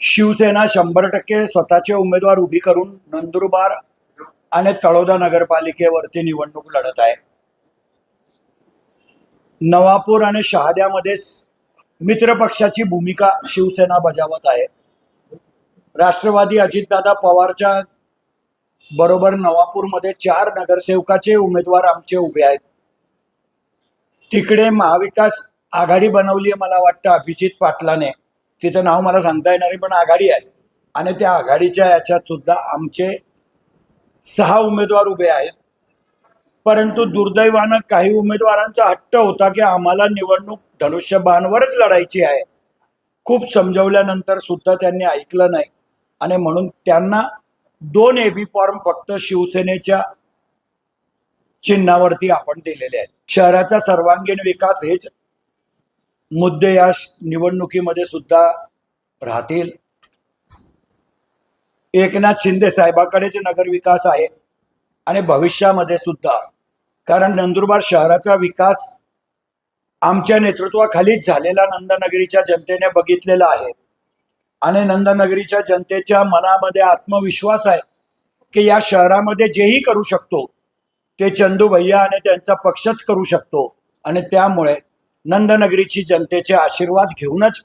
शिवसेना शंभर टक्के स्वतःचे उमेदवार उभी करून नंदुरबार आणि तळोदा नगरपालिकेवरती निवडणूक लढत आहे. नवापूर आणि शहाद्यामध्ये मित्र पक्षाची भूमिका शिवसेना बजावत आहे. राष्ट्रवादी अजितदादा पवारच्या बरोबर नवापूरमध्ये चार नगरसेवकाचे उमेदवार आमचे उभे आहेत. तिकडे महाविकास आघाडी बनवली आहे मला वाटतं अभिजित पाटलाने. तिचं नाव मला सांगता येणार नाही पण आघाडी आहे. आणि त्या आघाडीच्या याच्यात सुद्धा आमचे सहा उमेदवार उभे आहेत. परंतु दुर्दैवानं काही उमेदवारांचा हट्ट होता की आम्हाला निवडणूक धनुष्यबाणवरच लढायची आहे. खूप समजवल्यानंतर सुद्धा त्यांनी ऐकलं नाही. आणि म्हणून त्यांना दोन एबी फॉर्म फक्त शिवसेनेच्या चिन्हावरती आपण दिलेले आहेत. शहराचा सर्वांगीण विकास हेच मुद्दे या निवडणुकीमध्ये सुद्धा राहतील. एकनाथ शिंदे साहेबाकडेच नगरविकास आहे आणि भविष्यामध्ये सुद्धा. कारण नंदुरबार शहराचा विकास आमच्या नेतृत्वाखालीच झालेला नंदनगरीच्या जनतेने बघितलेला आहे. आणि नंदनगरीच्या जनतेच्या मनामध्ये आत्मविश्वास आहे की या शहरामध्ये जेही करू शकतो ते चंदू भैया आणि त्यांचा पक्षच करू शकतो. आणि त्यामुळे नंदनगरीची जनतेचे आशीर्वाद घेऊनच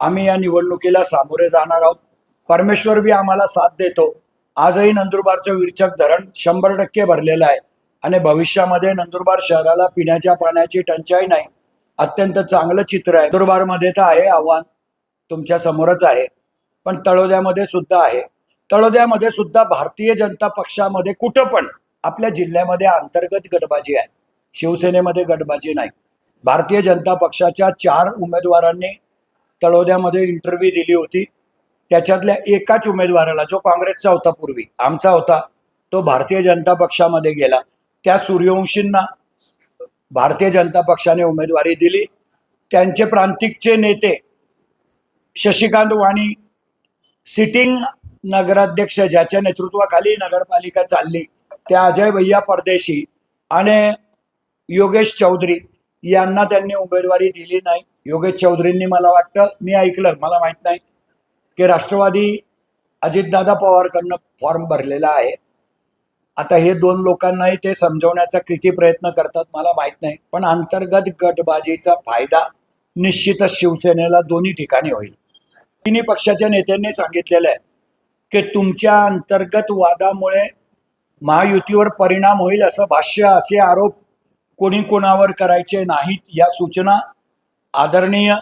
आम्ही या निवडणुकीला सामोरे जाणार आहोत. परमेश्वर बी आम्हाला साथ देतो. आजही नंदुरबारचं विरचक धरण शंभर टक्के भरलेलं आहे. आणि भविष्यामध्ये नंदुरबार शहराला पिण्याच्या पाण्याची टंचाई नाही. अत्यंत चांगलं चित्र आहे. नंदुरबारमध्ये तर आहे आव्हान. तुमच्या समोरच आहे. पण तळोद्यामध्ये सुद्धा आहे. तळोद्यामध्ये सुद्धा भारतीय जनता पक्षामध्ये कुठं पण आपल्या जिल्ह्यामध्ये अंतर्गत गटबाजी आहे. शिवसेनेमध्ये गटबाजी नाही. भारतीय जनता पक्षाच्या चार उमेदवारांनी तळोद्यामध्ये इंटरव्ह्यू दिली होती. त्याच्यातल्या एकाच उमेदवाराला जो काँग्रेसचा होता पूर्वी आमचा होता तो भारतीय जनता पक्षामध्ये गेला. त्या सूर्यवंशींना भारतीय जनता पक्षाने उमेदवारी दिली. त्यांचे प्रांतिकचे नेते शशिकांत वाणी सिटिंग नगराध्यक्ष ज्याच्या नेतृत्वाखाली नगरपालिका चालली त्या अजय भैया परदेशी आणि योगेश चौधरी यांना त्यांनी उमेदवारी दिली नाही. योगेश चौधरींनी मला वाटतं मी ऐकलं मला माहीत नाही की राष्ट्रवादी अजितदादा पवारकडनं फॉर्म भरलेला आहे. आता हे दोन लोकांनाही ते समजवण्याचा किती प्रयत्न करतात मला माहीत नाही पण अंतर्गत गटबाजीचा फायदा निश्चितच शिवसेनेला दोन्ही ठिकाणी होईल. तिन्ही पक्षाच्या नेत्यांनी सांगितलेलं आहे की तुमच्या अंतर्गत वादामुळे महायुतीवर परिणाम होईल असं भाष्य असे आरोप कोणी कोणावर करायचे नाहीत या सूचना आदरणीय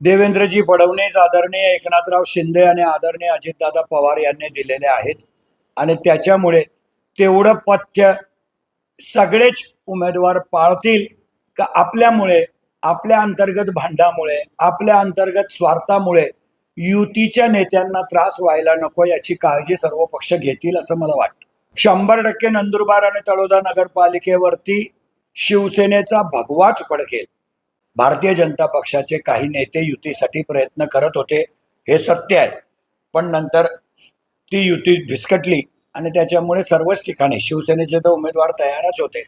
देवेंद्रजी फडणवीस आदरणीय एकनाथराव शिंदे आणि आदरणीय अजितदादा पवार यांनी दिलेले आहेत. आणि त्याच्यामुळे तेवढं पथ्य सगळेच उमेदवार पाळतील का आपल्यामुळे आपल्या अंतर्गत भांडामुळे आपल्या अंतर्गत स्वार्थामुळे युतीच्या नेत्यांना त्रास व्हायला नको याची काळजी सर्व पक्ष घेतील असं मला वाटतं. शंभर टक्के नंदुरबार आणि तळोदा नगरपालिकेवरती शिवसेनेचा भगवाच पडकेल भारतीय जनता पक्षाचे काही नेते युतीसाठी प्रयत्न करत होते हे सत्य आहे. पण नंतर ती युती भिसकटली आणि त्याच्यामुळे सर्वच ठिकाणी शिवसेनेचे तर उमेदवार तयारच होते